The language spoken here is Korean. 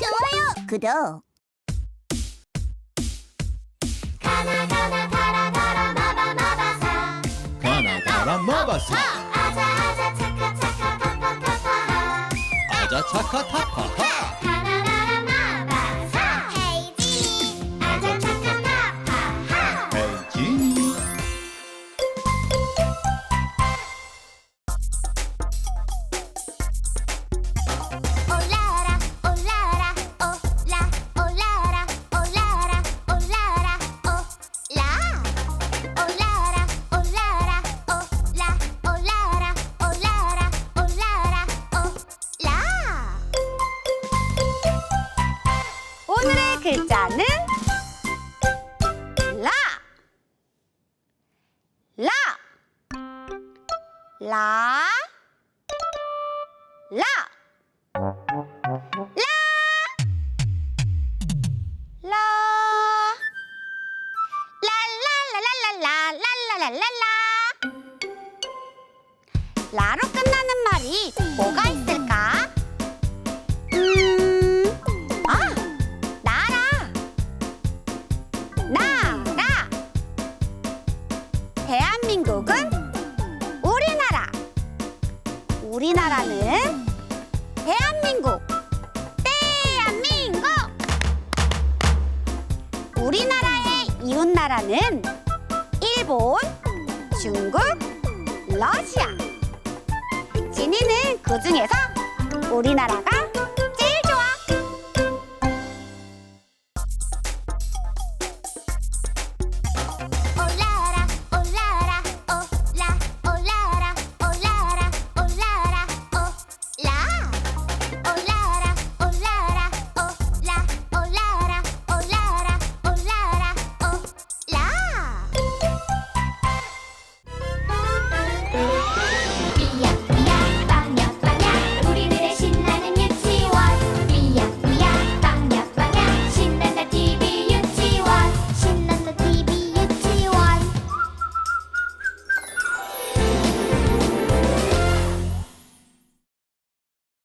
좋아요. 구독. 가나 가나 가라 가라 마바 마바사 가나 가라 마바사 아자 아자 차카 차카 파파 파파 아자 차카 타파하 글자는 라. 라. 라. 라. 라. 라. 라라라라라라라라라라. 라로 끝나는 말이 대한민국은 우리나라. 우리나라는 대한민국. 대한민국. 우리나라의 이웃 나라는 일본, 중국, 러시아. 진이는 그 중에서 우리나라가